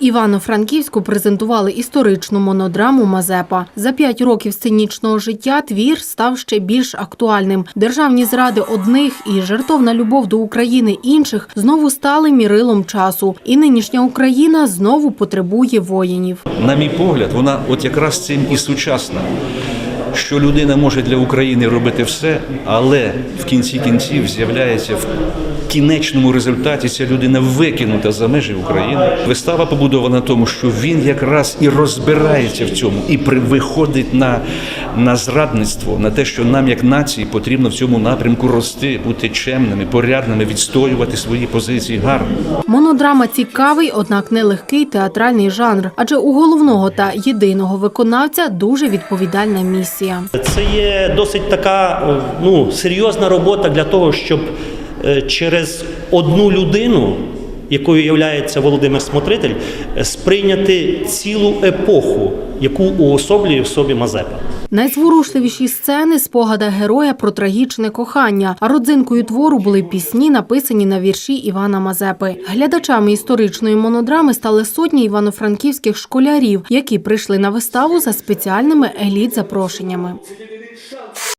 Івано-Франківську презентували історичну монодраму Мазепа. За п'ять років сценічного життя твір став ще більш актуальним. Державні зради одних і жертовна любов до України інших знову стали мірилом часу. І нинішня Україна знову потребує воїнів. На мій погляд, вона от якраз цим і сучасна. Що людина може для України робити все, але в кінці кінців з'являється в кінечному результаті ця людина викинута за межі України. Вистава побудована на тому, що він якраз і розбирається в цьому, і при, виходить на, на зрадництво, на те, що нам, як нації, потрібно в цьому напрямку рости, бути чемними, порядними, відстоювати свої позиції гарно. Монодрама цікавий, однак нелегкий театральний жанр, адже у головного та єдиного виконавця дуже відповідальна місія. Це є досить така е, ну, серйозна робота для того, щоб е, через одну людину, якою є Володимир Смотритель, е, сприйняти цілу епоху, яку уособлює в собі Мазепа. Найзворушливіші сцени спогада героя про трагічне кохання. А родзинкою твору були пісні, написані на вірші Івана Мазепи. Глядачами історичної монодрами стали сотні івано-франківських школярів, які прийшли на виставу за спеціальними еліт запрошеннями.